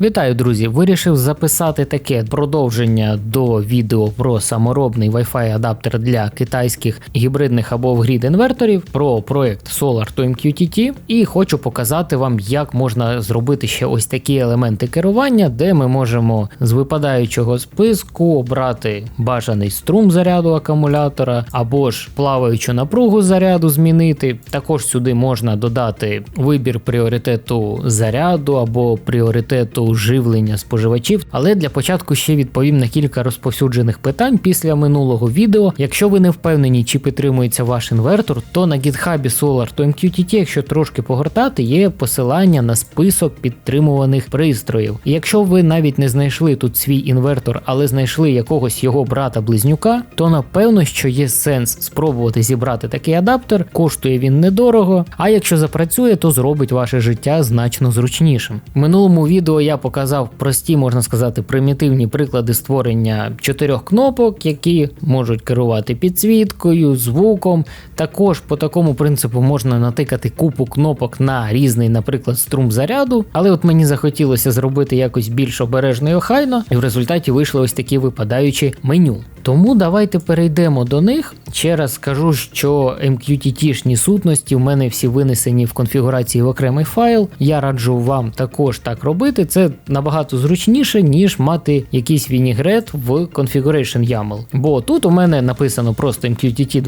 Вітаю, друзі! Вирішив записати таке продовження до відео про саморобний Wi-Fi адаптер для китайських гібридних або вгрід інверторів про проект Solar to MQTT і хочу показати вам, як можна зробити ще ось такі елементи керування, де ми можемо з випадаючого списку обрати бажаний струм заряду акумулятора або ж плаваючу напругу заряду змінити. Також сюди можна додати вибір пріоритету заряду або пріоритету живлення споживачів. Але для початку ще відповім на кілька розповсюджених питань після минулого відео. Якщо ви не впевнені, чи підтримується ваш інвертор, то на GitHub Solar to MQTT, якщо трошки погортати, є посилання на список підтримуваних пристроїв. І якщо ви навіть не знайшли тут свій інвертор, але знайшли якогось його брата-близнюка, то напевно, що є сенс спробувати зібрати такий адаптер, коштує він недорого. А якщо запрацює, то зробить ваше життя значно зручнішим. В минулому відео я показав прості, можна сказати, примітивні приклади створення чотирьох кнопок, які можуть керувати підсвіткою, звуком. Також по такому принципу можна натикати купу кнопок на різний, наприклад, струм заряду. Але от мені захотілося зробити якось більш обережно і охайно, і в результаті вийшли ось такі випадаючі меню. Тому давайте перейдемо до них. Ще раз скажу, що MQTT-шні сутності в мене всі винесені в конфігурації в окремий файл. Я раджу вам також так робити. Це набагато зручніше, ніж мати якийсь вінігрет в Configuration YAML. Бо тут у мене написано просто MQTT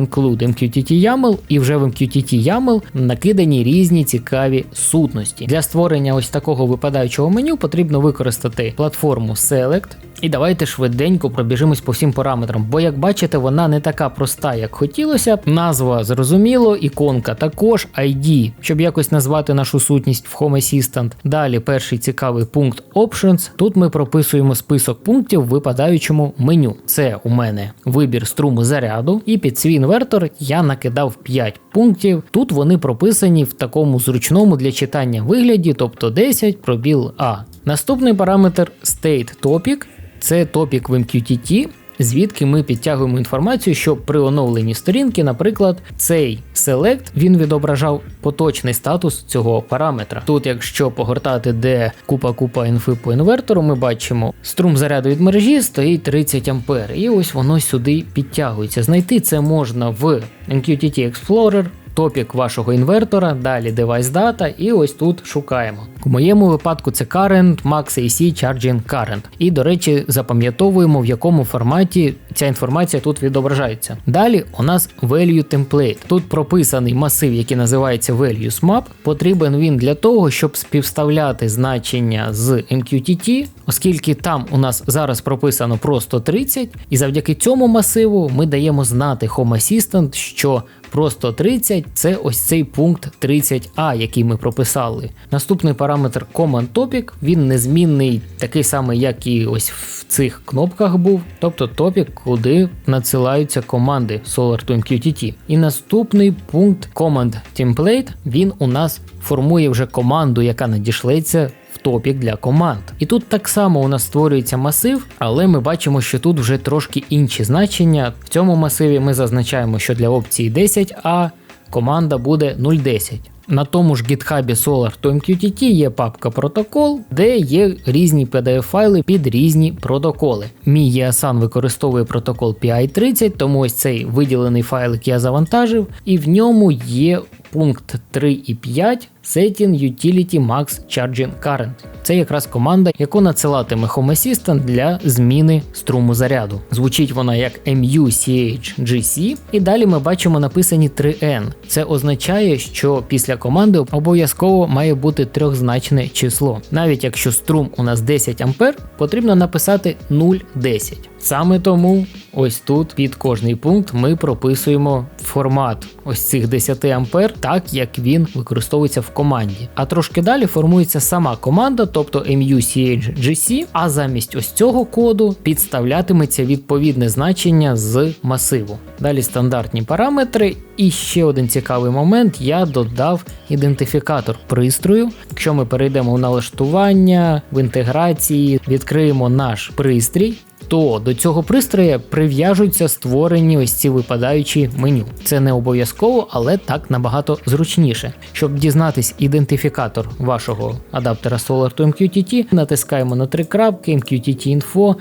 include MQTT YAML, і вже в MQTT YAML накидані різні цікаві сутності. Для створення ось такого випадаючого меню потрібно використати платформу Select. І давайте швиденько пробіжимось по всім параметрам, бо як бачите, вона не така проста, як хотілося б. Назва зрозуміло, іконка також, ID, щоб якось назвати нашу сутність в Home Assistant. Далі перший цікавий пункт Options. Тут ми прописуємо список пунктів в випадаючому меню. Це у мене вибір струму заряду, і під свій інвертор я накидав 5 пунктів. Тут вони прописані в такому зручному для читання вигляді, тобто 10 пробіл А. Наступний параметр State Topic. Це топік в MQTT, звідки ми підтягуємо інформацію, що при оновленні сторінки, наприклад, цей Select він відображав поточний статус цього параметра. Тут, якщо погортати, де купа-купа інфи по інвертору, ми бачимо, струм заряду від мережі стоїть 30 А. І ось воно сюди підтягується. Знайти це можна в MQTT Explorer топік вашого інвертора, далі Device Data, і ось тут шукаємо. У моєму випадку це Current, Max AC Charging Current. І, до речі, запам'ятовуємо, в якому форматі ця інформація тут відображається. Далі у нас Value Template. Тут прописаний масив, який називається Values Map. Потрібен він для того, щоб співставляти значення з MQTT, оскільки там у нас зараз прописано просто 30, і завдяки цьому масиву ми даємо знати Home Assistant, що просто 30 це ось цей пункт 30А, який ми прописали. Наступний параметр Command Topic, він незмінний, такий самий, як і ось в цих кнопках був, тобто топік, куди надсилаються команди Solar2MQTT. І наступний пункт Command Template, він у нас формує вже команду, яка надішлеться топік для команд. І тут так само у нас створюється масив, але ми бачимо, що тут вже трошки інші значення. В цьому масиві ми зазначаємо, що для опції 10А команда буде 0.10. На тому ж GitHub Solar to MQTT є папка протокол, де є різні PDF-файли під різні протоколи. Мій EASAN використовує протокол PI30, тому ось цей виділений файлик я завантажив, і в ньому є пункт 3 і 5 Setting Utility Max Charging Current. Це якраз команда, яку надсилатиме Home Assistant для зміни струму заряду. Звучить вона як MUCHGC, і далі ми бачимо написані 3N. Це означає, що після команди обов'язково має бути трьохзначне число. Навіть якщо струм у нас 10 А, потрібно написати 0,10. Саме тому ось тут під кожний пункт ми прописуємо формат ось цих 10 А, так як він використовується в команді. А трошки далі формується сама команда, тобто MUCHGC, а замість ось цього коду підставлятиметься відповідне значення з масиву. Далі стандартні параметри. І ще один цікавий момент: я додав ідентифікатор пристрою. Якщо ми перейдемо в налаштування, в інтеграції, відкриємо наш пристрій. То до цього пристроя прив'яжуться створені ось ці випадаючі меню. Це не обов'язково, але так набагато зручніше. Щоб дізнатись ідентифікатор вашого адаптера Solar to MQTT, натискаємо на три крапки MQTT Info.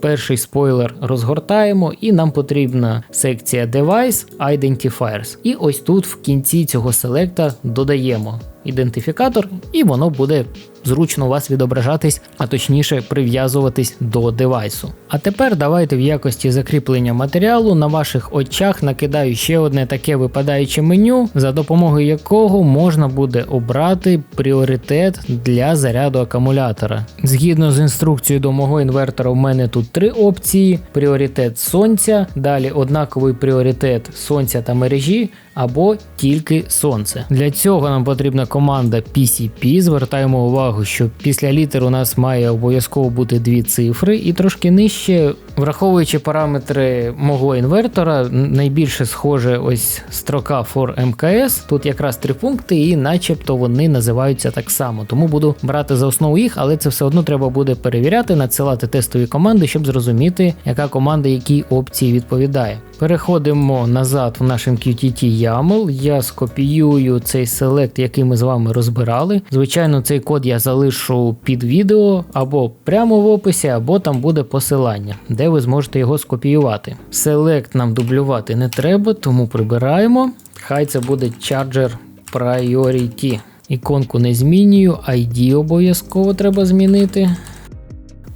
Перший спойлер розгортаємо, і нам потрібна секція Device Identifiers. І ось тут в кінці цього селекта додаємо ідентифікатор, і воно буде зручно у вас відображатись, а точніше прив'язуватись до девайсу. А тепер давайте в якості закріплення матеріалу на ваших очах накидаю ще одне таке випадаюче меню, за допомогою якого можна буде обрати пріоритет для заряду акумулятора. Згідно з інструкцією до мого інвертора, в мене тут три опції: пріоритет сонця, далі однаковий пріоритет сонця та мережі. Або тільки сонце. Для цього нам потрібна команда PCP. Звертаємо увагу, що після літер у нас має обов'язково бути дві цифри, і трошки нижче, враховуючи параметри мого інвертора, найбільше схоже ось строка for MKS. Тут якраз три пункти, і начебто вони називаються так само. Тому буду брати за основу їх, але це все одно треба буде перевіряти, надсилати тестові команди, щоб зрозуміти, яка команда якій опції відповідає. Переходимо назад в наш MQTT YAML. Я скопіюю цей селект, який ми з вами розбирали. Звичайно, цей код я залишу під відео або прямо в описі, або там буде посилання, де ви зможете його скопіювати. Селект нам дублювати не треба, тому прибираємо. Хай це буде Charger Priority. Іконку не змінюю, ID обов'язково треба змінити.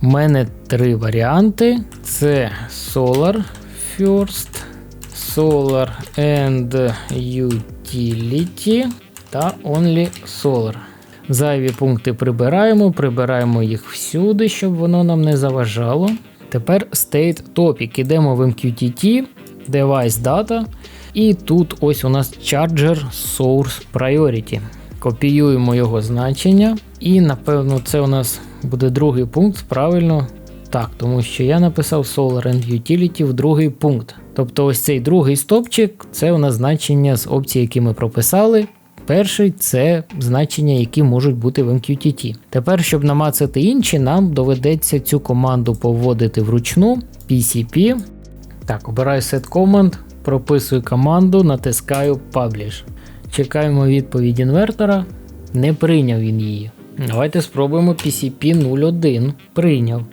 У мене три варіанти: це Solar First, Solar and Utility та Only Solar. Зайві пункти прибираємо, прибираємо їх всюди, щоб воно нам не заважало. Тепер State Topic. Ідемо в MQTT, Device Data. І тут ось у нас Charger Source Priority. Копіюємо його значення. І, напевно, це у нас буде другий пункт. Правильно. Так, тому що я написав Solar and Utility в другий пункт. Тобто ось цей другий стопчик це у нас значення з опцій, які ми прописали. Перший це значення, які можуть бути в MQTT. Тепер, щоб намацати інші, нам доведеться цю команду поводити вручну PCP. Так, обираю Set Command, прописую команду, натискаю Publish. Чекаємо відповідь інвертора. Не прийняв він її. Давайте спробуємо PCP 01. Прийняв.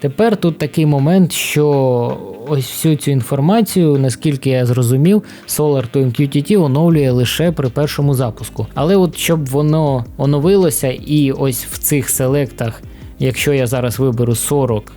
Тепер тут такий момент, що ось всю цю інформацію, наскільки я зрозумів, Solar to MQTT оновлює лише при першому запуску. Але от щоб воно оновилося, і ось в цих селектах, якщо я зараз виберу 40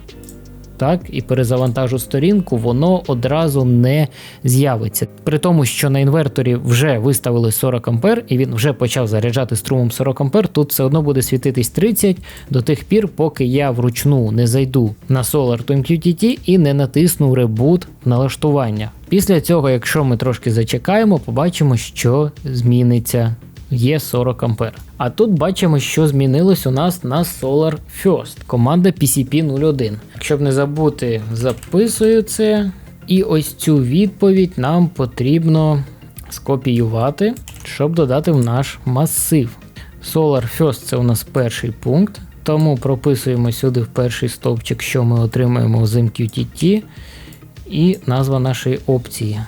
так, і перезавантажу сторінку, воно одразу не з'явиться. При тому, що на інверторі вже виставили 40 А, і він вже почав заряджати струмом 40 А, тут все одно буде світитись 30 до тих пір, поки я вручну не зайду на Solar to і не натисну ребут налаштування. Після цього, якщо ми трошки зачекаємо, побачимо, що зміниться є 40 А. А тут бачимо, що змінилось у нас на Solar First, команда PCP01. Щоб не забути, записую це. І ось цю відповідь нам потрібно скопіювати, щоб додати в наш масив. Solar First це у нас перший пункт. Тому прописуємо сюди в перший стовпчик, що ми отримаємо з MQTT, і назва нашої опції.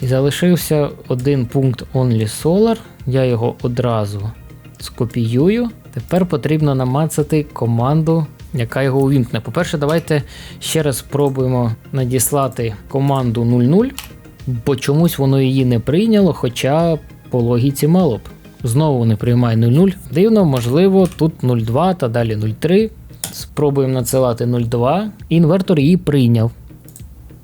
І залишився один пункт Only Solar. Я його одразу скопіюю. Тепер потрібно намацати команду, яка його увімкне. По-перше, давайте ще раз спробуємо надіслати команду 00, бо чомусь воно її не прийняло, хоча по логіці мало б. Знову не приймає 00. Дивно, можливо, тут 02 та далі 03. Спробуємо надсилати 02. Інвертор її прийняв.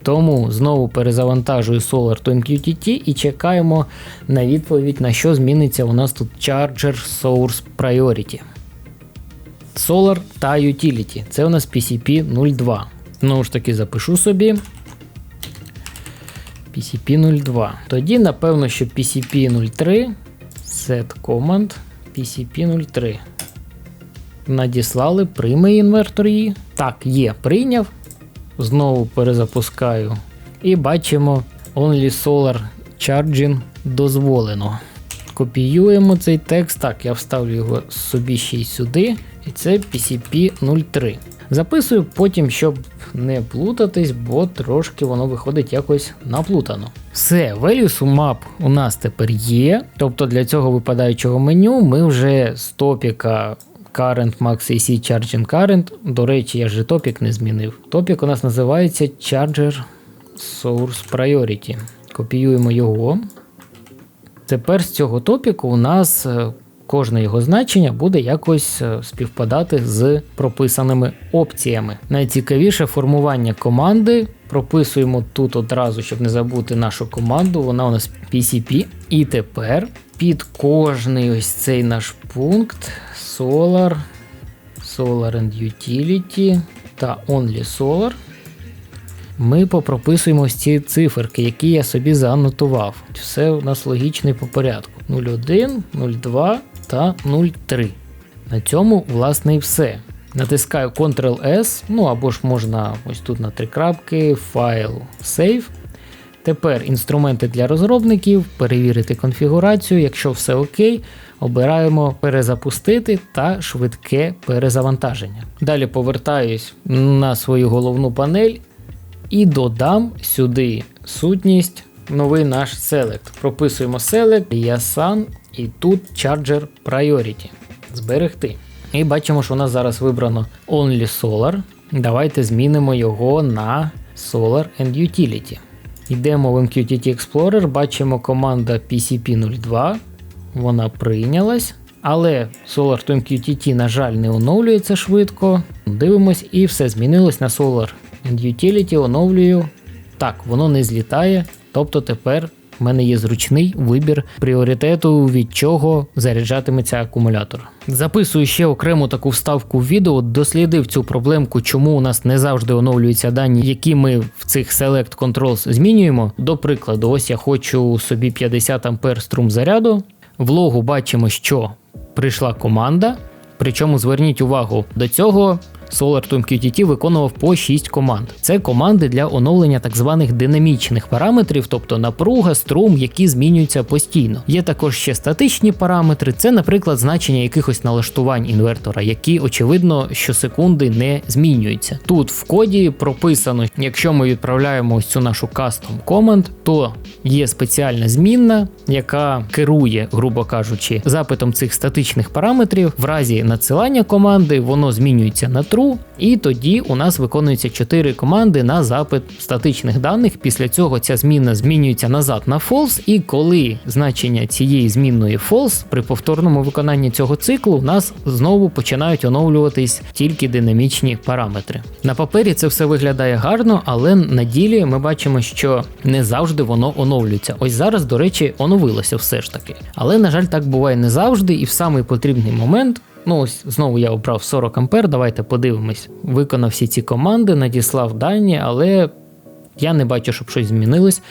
Тому знову перезавантажую Solar to MQTT і чекаємо на відповідь, на що зміниться у нас тут Charger Source Priority. Solar та Utility. Це у нас PCP 02. Знову ж таки, запишу собі. PCP 02. Тоді, напевно, що PCP 03. Set Command PCP 03. Надіслали, прийме інвертор її. Так, є, прийняв. Знову перезапускаю. І бачимо Only Solar Charging дозволено. Копіюємо цей текст. Так, я вставлю його собі ще й сюди. І це PCP03. Записую потім, щоб не плутатись, бо трошки воно виходить якось наплутано. Все, Value Map у нас тепер є. Тобто для цього випадаючого меню ми вже з топіка Current Max AC Charging Current. До речі, я ж топік не змінив. Топік у нас називається Charger Source Priority. Копіюємо його. Тепер з цього топіку у нас е, кожне його значення буде якось е, співпадати з прописаними опціями. Найцікавіше формування команди. Прописуємо тут одразу, щоб не забути нашу команду. Вона у нас PCP. І тепер під кожний ось цей наш пункт Solar, Solar and Utility та Only Solar. Ми попрописуємо ось ці циферки, які я собі заанотував. Все у нас логічно і по порядку. 0,1, 0,2 та 0,3. На цьому, власне, і все. Натискаю Ctrl-S, ну або ж можна ось тут на три крапки, файл, Save. Тепер інструменти для розробників, перевірити конфігурацію. Якщо все окей, обираємо перезапустити та швидке перезавантаження. Далі повертаюсь на свою головну панель і додам сюди сутність, новий наш Select. Прописуємо Select, Yasan і тут Charger Priority. Зберегти. І бачимо, що у нас зараз вибрано Only Solar. Давайте змінимо його на Solar and Utility. Йдемо в MQTT Explorer, бачимо команда PCP02. Вона прийнялась. Але Solar to MQTT, на жаль, не оновлюється швидко. Дивимось, і все змінилось на Solar and Utility. Оновлюю. Так, воно не злітає. Тобто тепер в мене є зручний вибір пріоритету, від чого заряджатиметься акумулятор. Записую ще окрему таку вставку в відео, дослідив цю проблемку, чому у нас не завжди оновлюються дані, які ми в цих Select Controls змінюємо. До прикладу, ось я хочу собі 50 А струм заряду. В логу бачимо, що прийшла команда. Причому зверніть увагу, до цього SolarToom QTT виконував по 6 команд. Це команди для оновлення так званих динамічних параметрів, тобто напруга, струм, які змінюються постійно. Є також ще статичні параметри, це, наприклад, значення якихось налаштувань інвертора, які, очевидно, щосекунди не змінюються. Тут в коді прописано, якщо ми відправляємо ось цю нашу custom command, то є спеціальна змінна, яка керує, грубо кажучи, запитом цих статичних параметрів. В разі надсилання команди воно змінюється на true, true, і тоді у нас виконуються 4 команди на запит статичних даних. Після цього ця зміна змінюється назад на false, і коли значення цієї змінної false, при повторному виконанні цього циклу у нас знову починають оновлюватись тільки динамічні параметри. На папері це все виглядає гарно, але на ділі ми бачимо, що не завжди воно оновлюється. Ось зараз, до речі, оновилося все ж таки. Але, на жаль, так буває не завжди, і в самий потрібний момент Ну, ось знову я обрав 40 ампер. Давайте подивимось. Виконав всі ці команди, надіслав дані, але я не бачу, щоб щось змінилось.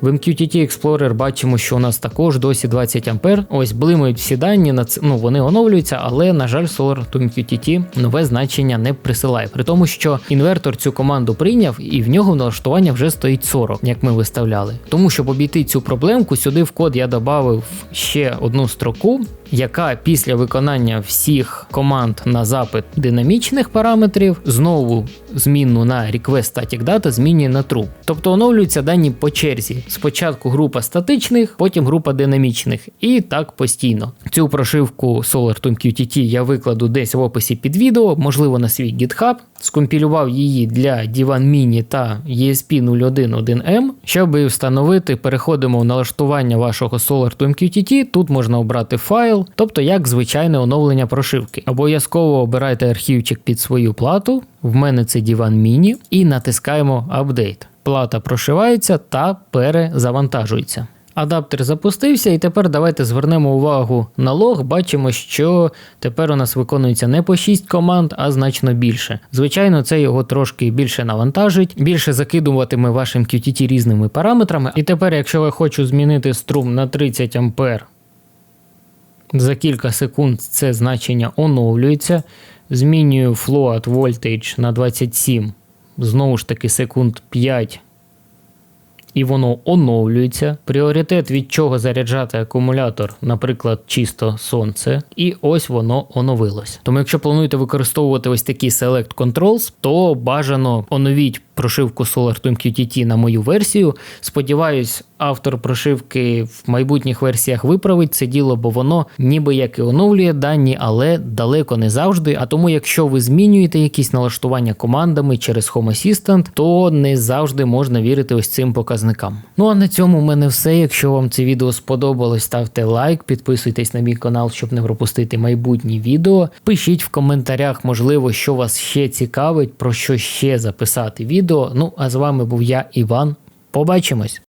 В MQTT Explorer бачимо, що у нас також досі 20 А. Ось блимають всі дані, ну вони оновлюються, але, на жаль, Solar to MQTT нове значення не присилає. При тому, що інвертор цю команду прийняв і в нього налаштування вже стоїть 40, як ми виставляли. Тому щоб обійти цю проблемку, сюди в код я додав ще одну строку, яка після виконання всіх команд на запит динамічних параметрів знову змінну на request static data змінює на true. Тобто оновлюються дані по черзі. Спочатку група статичних, потім група динамічних. І так постійно. Цю прошивку SolarTune QTT я викладу десь в описі під відео, можливо, на свій GitHub. Скомпілював її для Divan Mini та ESP011M. Щоб встановити, переходимо в налаштування вашого SolarTune QTT. Тут можна обрати файл, тобто як звичайне оновлення прошивки. Обов'язково обирайте архівчик під свою плату. В мене це Divan Mini, і натискаємо Update плата прошивається та перезавантажується. Адаптер запустився, і тепер давайте звернемо увагу на лог. Бачимо, що тепер у нас виконується не по 6 команд, а значно більше. Звичайно, це його трошки більше навантажить, більше закидуватиме вашим QTT різними параметрами. І тепер, якщо я хочу змінити струм на 30 А, за кілька секунд це значення оновлюється. Змінюю float voltage на 27 знову ж таки секунд 5. І воно оновлюється. Пріоритет від чого заряджати акумулятор, наприклад, чисто сонце, і ось воно оновилось. Тому, якщо плануєте використовувати ось такі Select Controls, то бажано оновіть прошивку SolarTune QTT на мою версію. Сподіваюсь, автор прошивки в майбутніх версіях виправить це діло, бо воно ніби як і оновлює дані, але далеко не завжди. А тому, якщо ви змінюєте якісь налаштування командами через Home Assistant, то не завжди можна вірити ось цим показникам. Ну а на цьому в мене все. Якщо вам це відео сподобалось, ставте лайк, підписуйтесь на мій канал, щоб не пропустити майбутні відео. Пишіть в коментарях, можливо, що вас ще цікавить, про що ще записати відео. Ну а з вами був я, Іван. Побачимось!